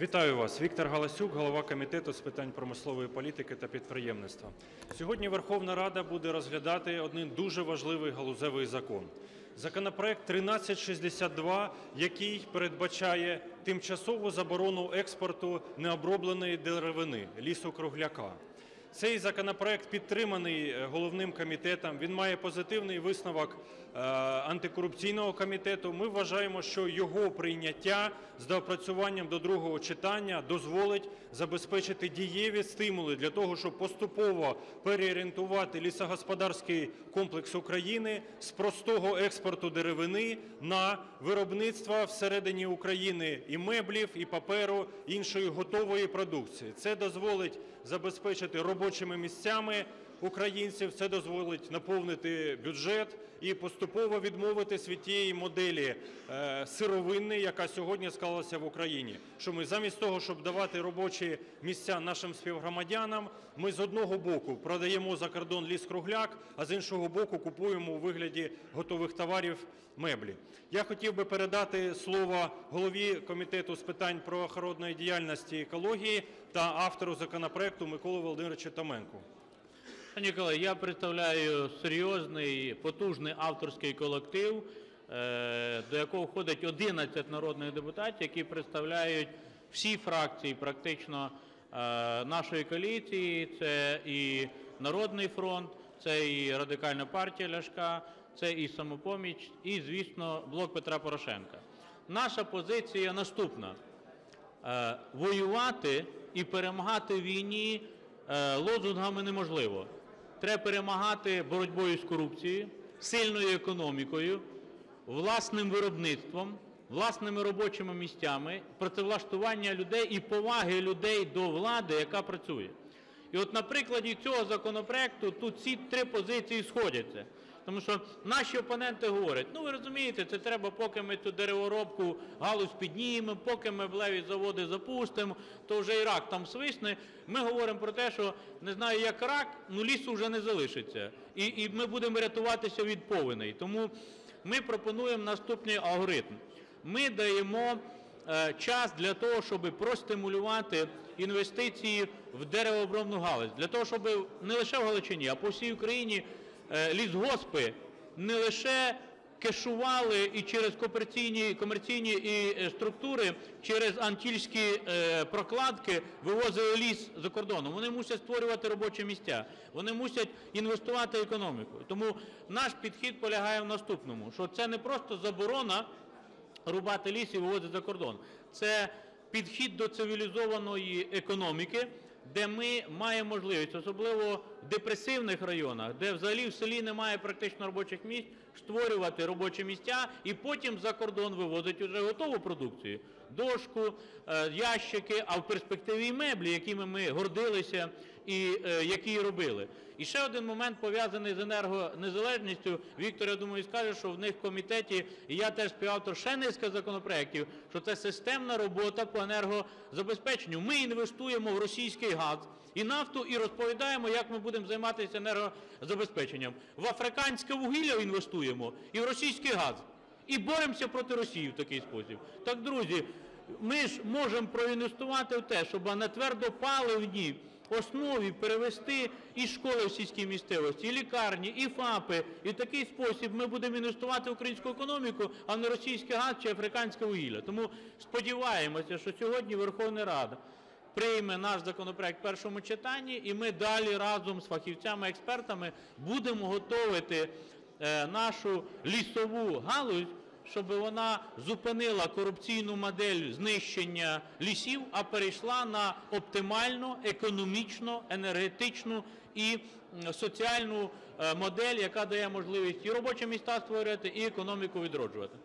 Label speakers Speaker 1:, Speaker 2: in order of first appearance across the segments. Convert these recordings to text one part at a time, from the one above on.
Speaker 1: Вітаю вас, Віктор Галасюк, голова комітету з питань промислової політики та підприємництва. Сьогодні Верховна Рада буде розглядати один дуже важливий галузевий закон. Законопроект 1362, який передбачає тимчасову заборону експорту необробленої деревини лісу-кругляка. Цей законопроект підтриманий е, головним комітетом. Він має позитивний висновок е, антикорупційного комітету. Ми вважаємо, що його прийняття з доопрацюванням до другого читання дозволить забезпечити дієві стимули для того, щоб поступово переорієнтувати лісогосподарський комплекс України з простого експорту деревини на виробництво всередині України і меблів, і паперу, іншої готової продукції. Це дозволить забезпечити робочими місцями українців, це дозволить наповнити бюджет і поступово відмовитись від тієї моделі е, сировинної, яка сьогодні склалася в Україні. Що ми замість того, щоб давати робочі місця нашим співгромадянам, ми з одного боку продаємо за кордон ліс-кругляк, а з іншого боку купуємо у вигляді готових товарів меблі. Я хотів би передати слово голові комітету з питань правоохоронної діяльності і екології та автору законопроекту Миколу Володимировичу Томенку.
Speaker 2: Пані колеги, я представляю серйозний, потужний авторський колектив, е, до якого входить 11 народних депутатів, які представляють всі фракції практично е, нашої коаліції. Це і Народний фронт, це і Радикальна партія Ляшка, це і Самопоміч, і, звісно, Блок Петра Порошенка. Наша позиція наступна. Е, Воювати і перемагати війні лозунгами неможливо. Треба перемагати боротьбою з корупцією, сильною економікою, власним виробництвом, власними робочими місцями, працевлаштування людей і поваги людей до влади, яка працює. І от на прикладі цього законопроекту тут ці три позиції сходяться. Тому що наші опоненти говорять, ну ви розумієте, це треба, поки ми цю дереворобку галузь піднімемо, поки меблеві заводи запустимо, то вже і рак там свисне. Ми говоримо про те, що не знаю, як рак, ну лісу вже не залишиться. І, і ми будемо рятуватися від повеней. Тому ми пропонуємо наступний алгоритм. Ми даємо е, час для того, щоб простимулювати інвестиції в деревообробну галузь, для того, щоб не лише в Галичині, а по всій Україні лісгоспи не лише кешували і через комерційні, комерційні і е, структури, через антильські е, прокладки вивозили ліс за кордоном. Вони мусять створювати робочі місця, вони мусять інвестувати в економіку. Тому наш підхід полягає в наступному, що це не просто заборона рубати ліс і вивозити за кордон. Це підхід до цивілізованої економіки, де ми маємо можливість, особливо в депресивних районах, де взагалі в селі немає практично робочих місць, створювати робочі місця і потім за кордон вивозити вже готову продукцію. Дошку, е, ящики, а в перспективі меблі, якими ми гордилися і е, які робили. І ще один момент пов'язаний з енергонезалежністю. Віктор, я думаю, скаже, що в них в комітеті, і я теж співавтор ще низка законопроєктів, що це системна робота по енергозабезпеченню. Ми інвестуємо в російський газ і нафту і розповідаємо, як ми будемо займатися енергозабезпеченням. В африканське вугілля інвестуємо і в російський газ. І боремося проти Росії в такий спосіб. Так, друзі, ми ж можемо проінвестувати в те, щоб на твердопаливній основі перевести і школи в сільській місцевості, і лікарні, і ФАПи. І в такий спосіб ми будемо інвестувати в українську економіку, а не російський газ чи африканське вугілля. Тому сподіваємося, що сьогодні Верховна Рада прийме наш законопроект в першому читанні, і ми далі разом з фахівцями-експертами будемо готувати е, нашу лісову галузь, щоб вона зупинила корупційну модель знищення лісів, а перейшла на оптимальну економічну, енергетичну і соціальну е, модель, яка дає можливість і робочі місця створювати, і економіку відроджувати.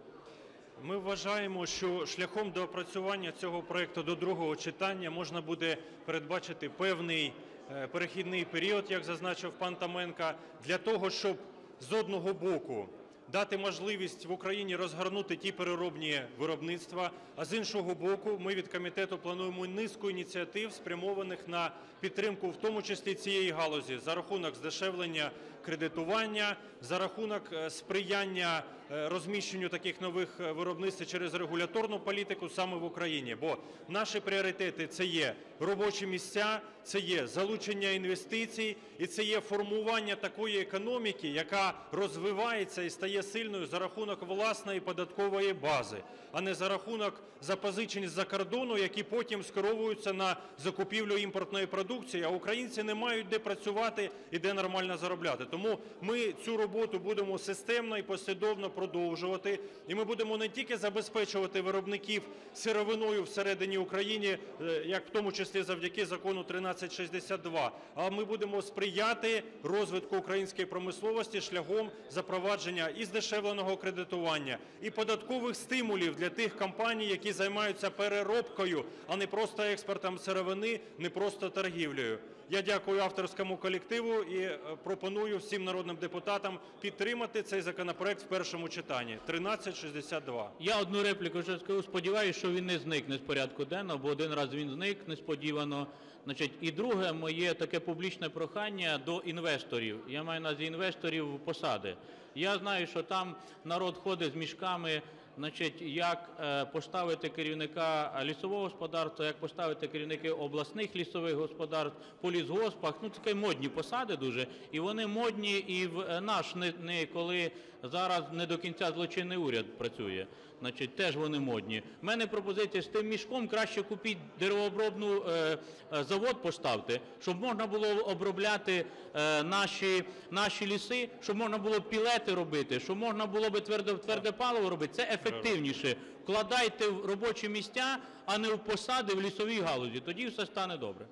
Speaker 1: Ми вважаємо, що шляхом доопрацювання цього проекту до другого читання можна буде передбачити певний е, перехідний період, як зазначив пан Томенко, для того, щоб з одного боку дати можливість в Україні розгорнути ті переробні виробництва, а з іншого боку, ми від комітету плануємо низку ініціатив, спрямованих на підтримку, в тому числі цієї галузі, за рахунок здешевлення кредитування, за рахунок е, сприяння е, розміщенню таких нових е, виробництв через регуляторну політику саме в Україні. Бо наші пріоритети це є робочі місця, це є залучення інвестицій і це є формування такої економіки, яка розвивається і стає сильною за рахунок власної податкової бази, а не за рахунок запозичень з-за кордону, які потім скеровуються на закупівлю імпортної продукції, а українці не мають де працювати і де нормально заробляти. Тому ми цю роботу будемо системно і послідовно продовжувати. І ми будемо не тільки забезпечувати виробників сировиною всередині України, е, як в тому числі завдяки закону 1362, а ми будемо сприяти розвитку української промисловості шляхом запровадження і здешевленого кредитування, і податкових стимулів для тих компаній, які займаються переробкою, а не просто експортом сировини, не просто торгівлею. Я дякую авторському колективу і е, пропоную всім народним депутатам підтримати цей законопроект в першому читанні 1362.
Speaker 2: Я одну репліку ще скажу. Сподіваюся, що він не зникне з порядку денного, бо один раз він зник несподівано. Значить, і друге моє таке публічне прохання до інвесторів. Я маю на увазі інвесторів посади. Я знаю, що там народ ходить з мішками. Значить, як е, поставити керівника лісового господарства, як поставити керівники обласних лісових господарств по лісгоспах. Ну, такі модні посади дуже. І вони модні і в е, наш, не, не коли зараз не до кінця злочинний уряд працює. Значить, теж вони модні. У мене пропозиція з тим мішком краще купіть деревообробну е, е, завод поставте, щоб можна було обробляти е, наші, наші ліси, щоб можна було пілети робити, щоб можна було би тверде, тверде паливо робити. Це ефективніше. Вкладайте в робочі місця, а не в посади в лісовій галузі. Тоді все стане добре.